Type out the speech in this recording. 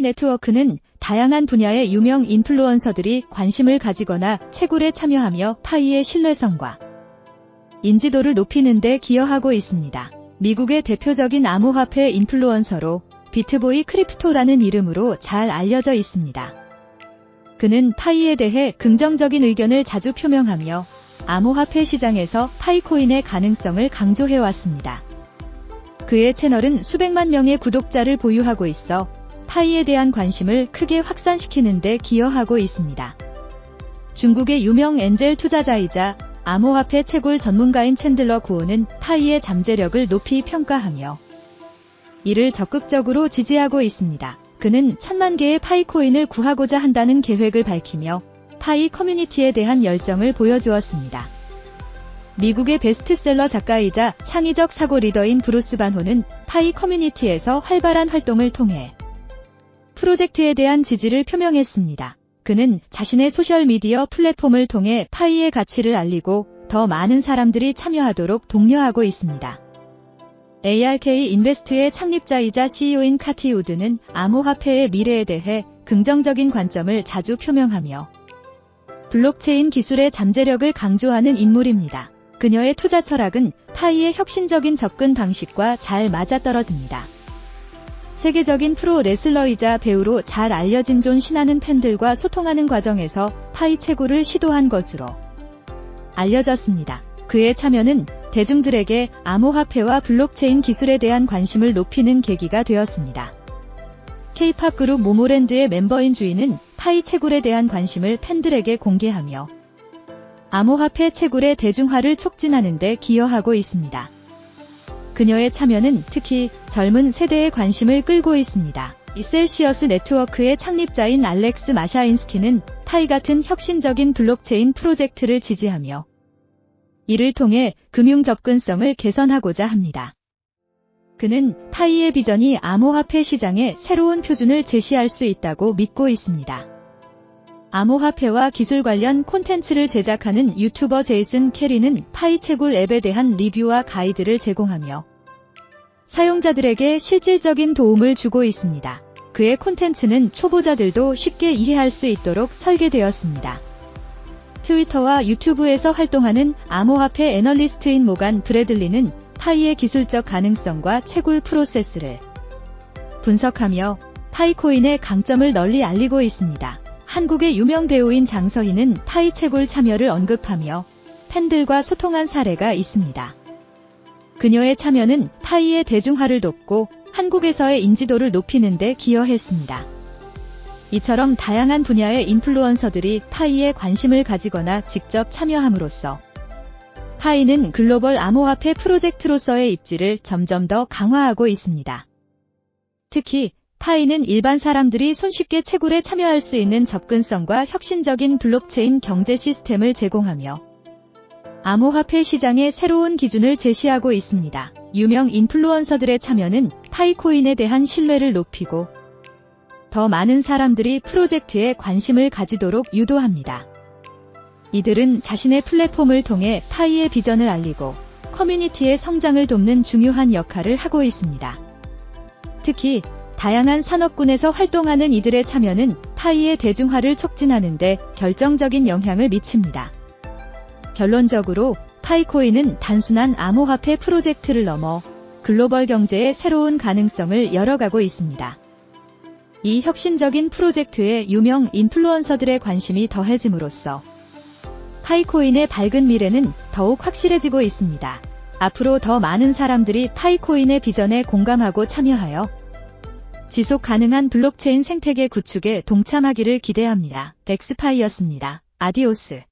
네트워크는 다양한 분야의 유명 인플루언서들이 관심을 가지거나 채굴에 참여하며 파이의 신뢰성과 인지도를 높이는 데 기여하고 있습니다. 미국의 대표적인 암호화폐 인플루언서로 비트보이 크립토라는 이름으로 잘 알려져 있습니다. 그는 파이에 대해 긍정적인 의견을 자주 표명하며 암호화폐 시장에서 파이코인의 가능성을 강조해왔습니다. 그의 채널은 수백만 명의 구독자를 보유하고 있어 파이에 대한 관심을 크게 확산시키는 데 기여하고 있습니다. 중국의 유명 엔젤 투자자이자 암호화폐 채굴 전문가인 챈들러 구호는 파이의 잠재력을 높이 평가하며 이를 적극적으로 지지하고 있습니다. 그는 천만 개의 파이 코인을 구하고자 한다는 계획을 밝히며 파이 커뮤니티에 대한 열정을 보여주었습니다. 미국의 베스트셀러 작가이자 창의적 사고 리더인 브루스 반호는 파이 커뮤니티에서 활발한 활동을 통해 프로젝트에 대한 지지를 표명했습니다. 그는 자신의 소셜미디어 플랫폼을 통해 파이의 가치를 알리고 더 많은 사람들이 참여하도록 독려하고 있습니다. ARK 인베스트의 창립자이자 CEO인 카티 우드는 암호화폐의 미래에 대해 긍정적인 관점을 자주 표명하며 블록체인 기술의 잠재력을 강조하는 인물입니다. 그녀의 투자 철학은 파이의 혁신적인 접근 방식과 잘 맞아떨어집니다. 세계적인 프로 레슬러이자 배우로 잘 알려진 존 신하는 팬들과 소통하는 과정에서 파이 채굴을 시도한 것으로 알려졌습니다. 그의 참여는 대중들에게 암호화폐와 블록체인 기술에 대한 관심을 높이는 계기가 되었습니다. K-팝 그룹 모모랜드의 멤버인 주인은 파이 채굴에 대한 관심을 팬들에게 공개하며 암호화폐 채굴의 대중화를 촉진하는 데 기여하고 있습니다. 그녀의 참여는 특히 젊은 세대의 관심을 끌고 있습니다. 이셀시어스 네트워크의 창립자인 알렉스 마샤인스키는 파이 같은 혁신적인 블록체인 프로젝트를 지지하며 이를 통해 금융 접근성을 개선하고자 합니다. 그는 파이의 비전이 암호화폐 시장에 새로운 표준을 제시할 수 있다고 믿고 있습니다. 암호화폐와 기술 관련 콘텐츠를 제작하는 유튜버 제이슨 캐리는 파이 채굴 앱에 대한 리뷰와 가이드를 제공하며 사용자들에게 실질적인 도움을 주고 있습니다. 그의 콘텐츠는 초보자들도 쉽게 이해할 수 있도록 설계되었습니다. 트위터와 유튜브에서 활동하는 암호화폐 애널리스트인 모간 브래들리는 파이의 기술적 가능성과 채굴 프로세스를 분석하며 파이코인의 강점을 널리 알리고 있습니다. 한국의 유명 배우인 장서희는 파이 채굴 참여를 언급하며 팬들과 소통한 사례가 있습니다. 그녀의 참여는 파이의 대중화를 돕고 한국에서의 인지도를 높이는 데 기여했습니다. 이처럼 다양한 분야의 인플루언서들이 파이에 관심을 가지거나 직접 참여함으로써 파이는 글로벌 암호화폐 프로젝트로서의 입지를 점점 더 강화하고 있습니다. 특히 파이는 일반 사람들이 손쉽게 채굴에 참여할 수 있는 접근성과 혁신적인 블록체인 경제 시스템을 제공하며 암호화폐 시장의 새로운 기준을 제시하고 있습니다. 유명 인플루언서들의 참여는 파이코인에 대한 신뢰를 높이고 더 많은 사람들이 프로젝트에 관심을 가지도록 유도합니다. 이들은 자신의 플랫폼을 통해 파이의 비전을 알리고 커뮤니티의 성장을 돕는 중요한 역할을 하고 있습니다. 특히 다양한 산업군에서 활동하는 이들의 참여는 파이의 대중화를 촉진하는데 결정적인 영향을 미칩니다. 결론적으로 파이코인은 단순한 암호화폐 프로젝트를 넘어 글로벌 경제의 새로운 가능성을 열어가고 있습니다. 이 혁신적인 프로젝트에 유명 인플루언서들의 관심이 더해짐으로써 파이코인의 밝은 미래는 더욱 확실해지고 있습니다. 앞으로 더 많은 사람들이 파이코인의 비전에 공감하고 참여하여 지속 가능한 블록체인 생태계 구축에 동참하기를 기대합니다. 엑스파이였습니다. 아디오스.